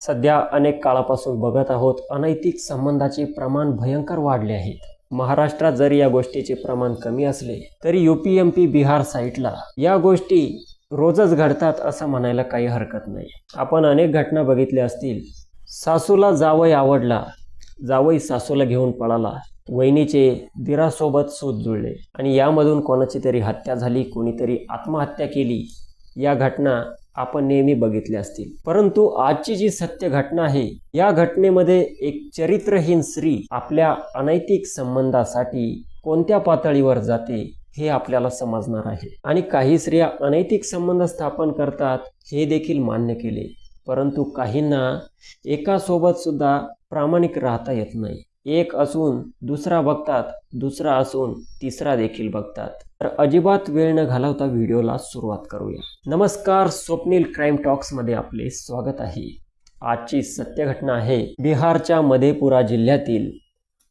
सध्या अनेक काळापासून बघत आहोत अनैतिक संबंधाचे प्रमाण भयंकर वाढले आहेत. महाराष्ट्रात जरी या गोष्टीचे प्रमाण कमी असले तरी U P M P Bihar साईडला या गोष्टी रोजच घडतात असं म्हणायला काही हरकत नाही. आपण अनेक घटना बघितल्या असतील. सासूला जावई आवडला. जावई सासूला घेऊन पळाला. वहिनीचे दिरासोबत सूत जुळले. आणि यामधून कोणाची तरी हत्या झाली कोणीतरी आत्महत्या केली. या घटना आपण नेहमी बघितले असतील. परंतु आजची जी सत्य घटना आहे या घटनेमध्ये एक चरित्रहीन स्त्री आपल्या अनैतिक संबंधासाठी कोणत्या पातळीवर जाते हे आपल्याला समजणार आहे. आणि काही स्त्रिया अनैतिक संबंध स्थापन करतात हे देखील मान्य केले. परंतु काहींना एकासोबत सुद्धा प्रामाणिक राहता येत नाही. एक असून दुसरा बघतात दुसरा असून तिसरा देखील बघतात. तर अजिबात वेळ न घालवता व्हिडिओला सुरुवात करूया. नमस्कार स्वप्नील क्राईम टॉक्समध्ये आपले स्वागत आहे. आजची सत्य घटना आहे बिहारच्या मधेपुरा जिल्ह्यातील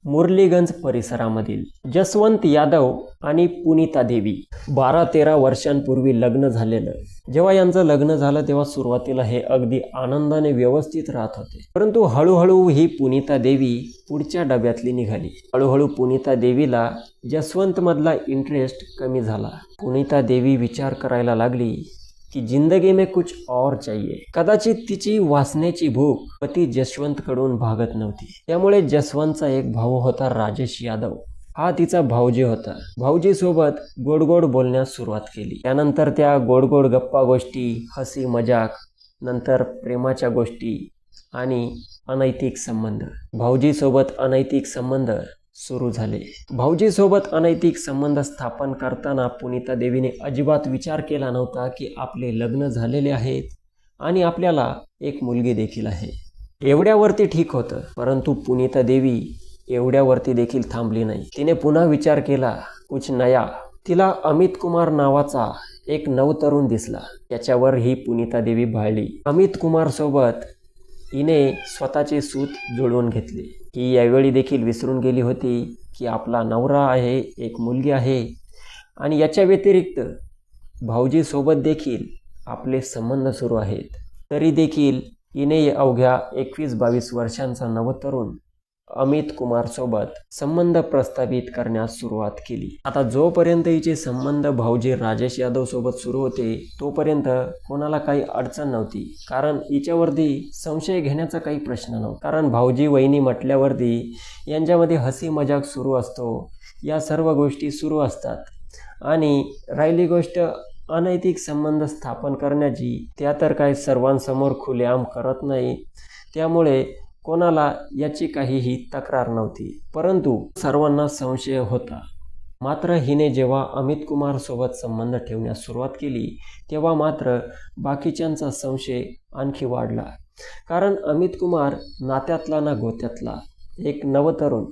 मुरलीगंज परिसरामधील जसवंत यादव आणि पुनिता देवी बारा तेरा वर्षांपूर्वी लग्न झालेलं. जेव्हा यांचं लग्न झालं तेव्हा सुरुवातीला हे अगदी आनंदाने व्यवस्थित राहत होते. परंतु हळूहळू ही पुनिता देवी पुढच्या डब्यातली निघाली. हळूहळू पुनिता देवीला जसवंतमधला इंटरेस्ट कमी झाला. पुनिता देवी विचार करायला लागली की जिंदगी में कुछ और चाहिए। कदाचित तिची वासनेची भूक पती जसवंतकडून भागत नव्हती। त्यामुळे जसवंतचा एक भाऊ होता राजेश यादव. हा तिचा भाऊजी होता. भाऊजी सोबत गोड गोड बोलण्यास सुरुवात केली. त्यानंतर त्या गोड गोड गप्पा गोष्टी हसी मजाक नंतर प्रेमाच्या गोष्टी आणि अनैतिक संबंध. भाऊजी सोबत अनैतिक संबंध सुरू झाले. भाऊजीसोबत अनैतिक संबंध स्थापन करताना पुनिता देवीने अजिबात विचार केला नव्हता की आपले लग्न झालेले आहेत आणि आपल्याला एक मुलगी देखील आहे. एवढ्यावरती ठीक होतं परंतु पुनिता देवी एवढ्यावरती देखील थांबली नाही. तिने पुन्हा विचार केला कुछ नया. तिला अमित कुमार नावाचा एक नवतरुण दिसला. त्याच्यावर ही पुनिता देवी भाळली. अमित कुमार सोबत हिने स्वतःचे सूत जुळवून घेतले. ही यावेळी देखील विसरून गेली होती की आपला नवरा आहे एक मुलगी आहे. आणि याच्या व्यतिरिक्त भाऊजीसोबत देखील आपले संबंध सुरू आहेत. तरी देखील हिने अवघ्या एकवीस बावीस वर्षांचा नवतरुण अमित कुमारसोबत संबंध प्रस्थापित करण्यास सुरुवात केली. आता जोपर्यंत हिचे संबंध भाऊजी राजेश यादव सोबत सुरू होते तोपर्यंत कोणाला काही अडचण नव्हती. कारण हिच्यावरती संशय घेण्याचा काही प्रश्न नव्हता. कारण भाऊजी वहिनी म्हटल्यावरती यांच्यामध्ये हसी मजाक सुरू असतो. या सर्व गोष्टी सुरू असतात. आणि राहिली गोष्ट अनैतिक संबंध स्थापन करण्याची त्या तर काही सर्वांसमोर खुलेआम करत नाही. त्यामुळे कोणाला याची काहीही तक्रार नव्हती. परंतु सर्वांना संशय होता. मात्र हिने जेव्हा अमित कुमार सोबत संबंध ठेवण्यास सुरुवात केली तेव्हा मात्र बाकीच्यांचा संशय आणखी वाढला. कारण अमित कुमार नात्यातला ना गोत्यातला एक नवतरुण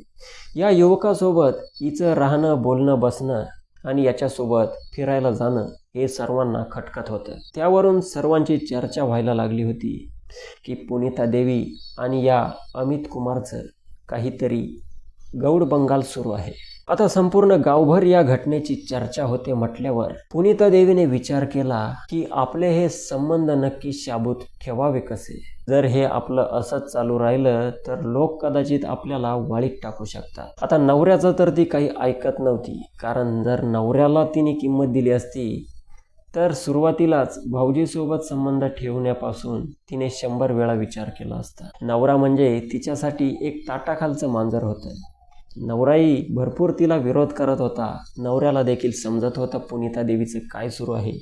या युवकासोबत हिचं राहणं बोलणं बसणं आणि याच्यासोबत फिरायला जाणं हे सर्वांना खटकत होतं. त्यावरून सर्वांची चर्चा व्हायला लागली होती. की पुनिता देवी आणि या अमित कुमारचं काहीतरी गौड बंगाल सुरू आहे. आता संपूर्ण गावभर या घटनेची चर्चा होते म्हटल्यावर पुनिता देवीने विचार केला की आपले हे संबंध नक्की शाबूत ठेवावे कसे? जर हे आपलं असंच चालू राहिलं तर लोक कदाचित आपल्याला वाळीत टाकू शकतात. आता नवऱ्याचं तर ती काही ऐकत नव्हती कारण जर नवऱ्याला तिने किंमत दिली असती तर सुरुवातीलाच भाऊजीसोबत संबंध ठेवण्यापासून तिने शंभर वेळा विचार केला असता. नवरा म्हणजे तिच्यासाठी एक ताटाखालचं मांजर होतं. नवराई भरपूर तिला विरोध करत होता. नवऱ्याला देखील समजत होतं पुनिता देवीचं काय सुरू आहे.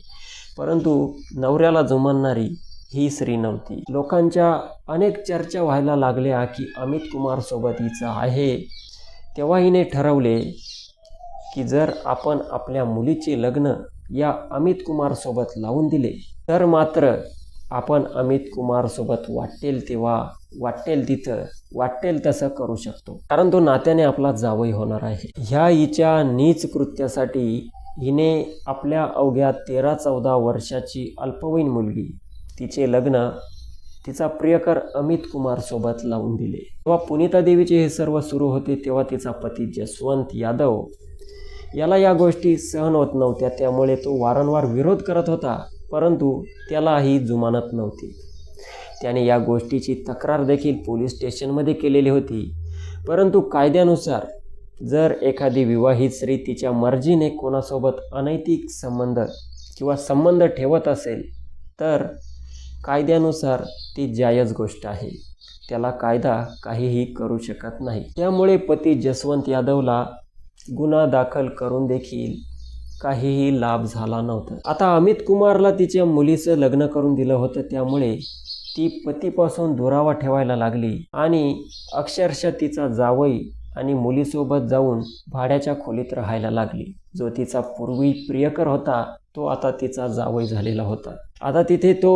परंतु नवऱ्याला जुमानणारी ही स्त्री नव्हती. लोकांच्या अनेक चर्चा व्हायला लागल्या की अमित कुमारसोबत हिचं आहे. तेव्हा हिने ठरवले की जर आपण आपल्या मुलीचे लग्न या अमित कुमारसोबत लावून दिले. तर मात्र आपण अमित कुमारसोबत वाटेल तेव्हा वाटेल तिथं वाटेल तसं करू शकतो. कारण तो नात्याने आपला जावई होणार आहे. ह्या हिच्या नीच कृत्यासाठी हिने आपल्या अवघ्या तेरा चौदा वर्षाची अल्पवयीन मुलगी तिचे लग्न तिचा प्रियकर अमित कुमारसोबत लावून दिले. तेव्हा पुनिता देवीचे हे सर्व सुरू होते तेव्हा तिचा पती जसवंत यादव याला या गोष्टी सहन होत नव्हत्या त्यामुळे तो वारंवार विरोध करत होता परंतु त्याला ही जुमानत नव्हती. त्याने या गोष्टीची तक्रार देखील पोलीस स्टेशनमध्ये केलेली होती. परंतु कायद्यानुसार जर एखादी विवाहित स्त्री तिच्या मर्जीने कोणासोबत अनैतिक संबंध किंवा संबंध ठेवत असेल तर कायद्यानुसार ती जायज गोष्ट आहे. त्याला कायदा काहीही करू शकत नाही. त्यामुळे पती जसवंत यादवला गुन्हा दाखल करून देखील काहीही लाभ झाला नव्हता. आता अमित कुमारला तिच्या मुलीचं लग्न करून दिलं होतं. त्यामुळे ती पतीपासून दुरावा ठेवायला लागली आणि अक्षरशः तिचा जावई आणि मुलीसोबत जाऊन भाड्याच्या खोलीत राहायला लागली. जो तिचा पूर्वी प्रियकर होता तो आता तिचा जावई झालेला होता. आता तिथे तो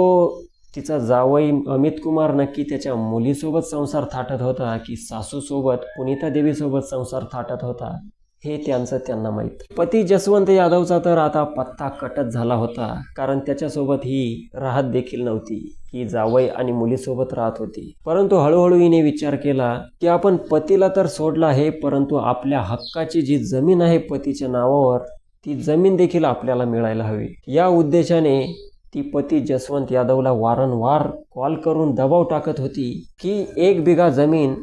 तिचा जावई अमित कुमार नक्की त्याच्या मुलीसोबत संसार थाटत होता की सासूसोबत पुनिता देवीसोबत संसार थाटत होता? हे त्यांचं त्यांना माहीत. पती जसवंत यादवचा तर आता पत्ता कटत झाला होता. कारण त्याच्यासोबत ही राहत देखील नव्हती. ही जावई आणि मुलीसोबत राहत होती. परंतु हळूहळू हिने विचार केला की आपण पतीला तर सोडला आहे परंतु आपल्या हक्काची जी जमीन आहे पतीच्या नावावर ती जमीन देखील आपल्याला मिळायला हवी. या उद्देशाने ती पती जसवंत यादवला वारंवार कॉल करून दबाव टाकत होती की एक बिघा जमीन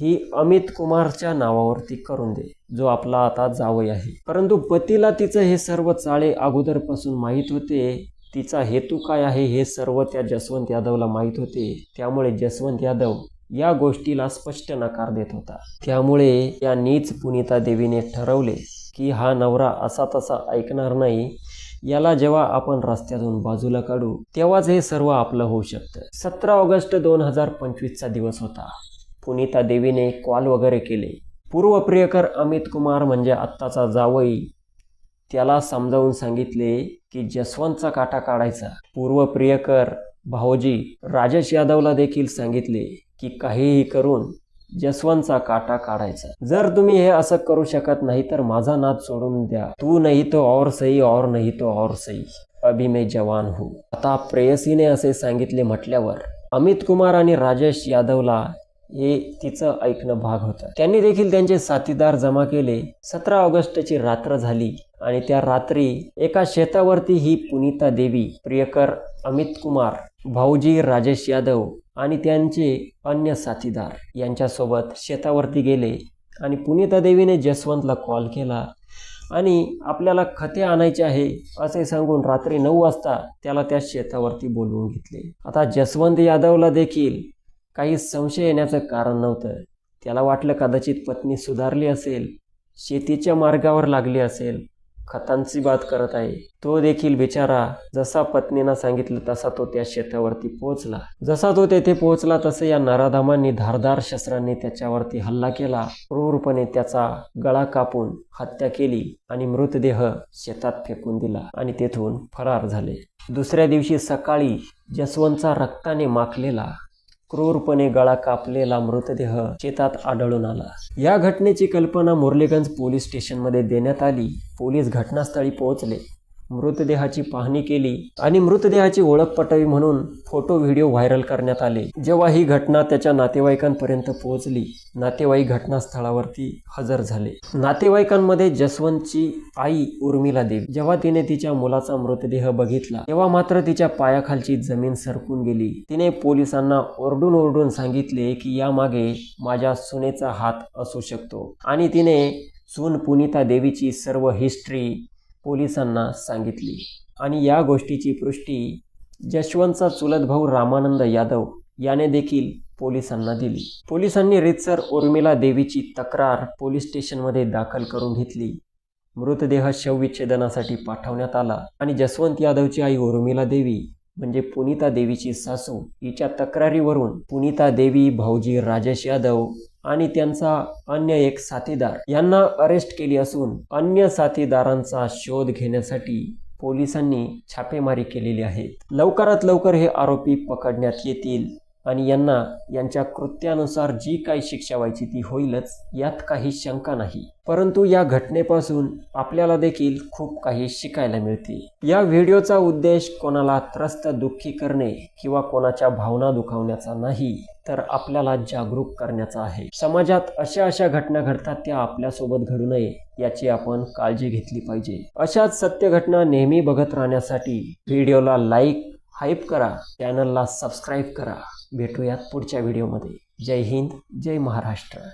ही अमित कुमारच्या नावावरती करून दे जो आपला आता जावई आहे. परंतु पतीला तिचं हे सर्व चाळे अगोदरपासून माहीत होते. तिचा हेतू काय आहे हे सर्व त्या जसवंत यादवला माहीत होते. त्यामुळे जसवंत यादव या गोष्टीला स्पष्ट नकार देत होता. त्यामुळे या नीच पुनिता देवीने ठरवले की हा नवरा असा तसा ऐकणार नाही. याला जेव्हा आपण रस्त्यातून बाजूला काढू तेव्हाच हे सर्व आपलं होऊ शकतं. सतरा ऑगस्ट दोन हजार पंचवीसचा दिवस होता. पुनिता देवीने कॉल वगैरे केले. पूर्व प्रियकर अमित कुमार म्हणजे आत्ताचा जावई. त्याला समजावून सांगितले की जसवंतचा काटा काढायचा. पूर्व प्रियकर भाऊजी राजेश यादवला देखील सांगितले की काहीही करून जसवंतचा काटा काढायचा. जर तुम्ही हे असं करू शकत नाही तर माझा नाद सोडून द्या. तू नाही तो और सही और नाही तो और सही अभि मैं जवान हूँ. आता प्रेयसीने असे सांगितले म्हटल्यावर अमित कुमार आणि राजेश यादवला हे तिचं ऐकणं भाग होतं. त्यांनी देखील त्यांचे साथीदार जमा केले. सतरा ऑगस्टची रात्र झाली आणि त्या रात्री एका शेतावरती ही पुनिता देवी प्रियकर अमित कुमार भाऊजी राजेश यादव आणि त्यांचे अन्य साथीदार यांच्यासोबत शेतावरती गेले आणि पुनिता देवीने जसवंतला कॉल केला आणि आपल्याला खते आणायचे आहे असे सांगून रात्री नऊ वाजता त्याला त्या शेतावरती बोलवून घेतले. आता जसवंत यादवला देखील काही संशय येण्याचं कारण नव्हतं. त्याला वाटलं कदाचित पत्नी सुधारली असेल शेतीच्या मार्गावर लागली असेल खतांची बात करत आहे. तो देखील बिचारा जसा पत्नीनं सांगितलं तसा तो त्या शेतावरती पोहोचला. जसा तो तेथे पोहोचला तसं या नराधामांनी धारदार शस्त्रांनी त्याच्यावरती हल्ला केला. क्रूरपणे त्याचा गळा कापून हत्या केली आणि मृतदेह शेतात फेकून दिला आणि तेथून फरार झाले. दुसऱ्या दिवशी सकाळी जसवंतचा रक्ताने माखलेला क्रूरपणे गळा कापलेला मृतदेह शेतात आढळून आला. या घटनेची कल्पना मुरलीगंज पोलीस स्टेशनमध्ये देण्यात आली. पोलीस घटनास्थळी पोहोचले. मृतदेहाची पाहणी केली आणि मृतदेहाची ओळख पटावी म्हणून फोटो व्हिडिओ व्हायरल करण्यात आले. जेव्हा ही घटना त्याच्या नातेवाईकांपर्यंत पोहोचली नातेवाईक घटनास्थळावरती हजर झाले. नातेवाईकांमध्ये जसवंतची आई उर्मिला देवी. जेव्हा तिने तिच्या मुलाचा मृतदेह बघितला तेव्हा मात्र तिच्या पायाखालची जमीन सरकून गेली. तिने पोलिसांना ओरडून ओरडून सांगितले की यामागे माझ्या सुनेचा हात असू शकतो. आणि तिने सून पुनिता देवीची सर्व हिस्ट्री पोलिसांना सांगितली. आणि या गोष्टीची पुष्टी जशवंतचा चुलत भाऊ रामानंद यादव याने देखील पोलिसांना दिली. पोलिसांनी रितसर उर्मिला देवीची तक्रार पोलीस स्टेशनमध्ये दाखल करून घेतली. मृतदेह शवविच्छेदनासाठी पाठवण्यात आला आणि जसवंत यादवची आई उर्मिला देवी म्हणजे पुनिता देवीची सासू हिच्या तक्रारीवरून पुनिता देवी भाऊजी राजेश यादव आणि त्यांचा अन्य एक साथीदार यांना अरेस्ट केली असून अन्य साथीदारांचा शोध घेण्यासाठी पोलिसांनी छापेमारी केलेली आहे. लवकरात लवकर हे आरोपी पकडण्यात येतील. आणि यांना यांच्या कृत्यानुसार जी काही शिक्षा व्हायची ती होईलच यात काही शंका नाही. परंतु या घटनेपासून आपल्याला देखील खूप काही शिकायला मिळते या व्हिडिओचा उद्देश कोणाला त्रस्त दुःखी करणे किंवा कोणाच्या भावना दुखावण्याचा नाही तर आपल्याला जागरूक करण्याचा आहे. समाजात अशा अशा घटना घडतात त्या आपल्यासोबत घडू नये याची आपण काळजी घेतली पाहिजे. अशाच सत्य घटना नेहमी बघत राहण्यासाठी व्हिडिओला लाईक हाईप करा चॅनलला सबस्क्राईब करा. भेटूयात पुढच्या व्हिडिओमध्ये. जय हिंद जय महाराष्ट्र.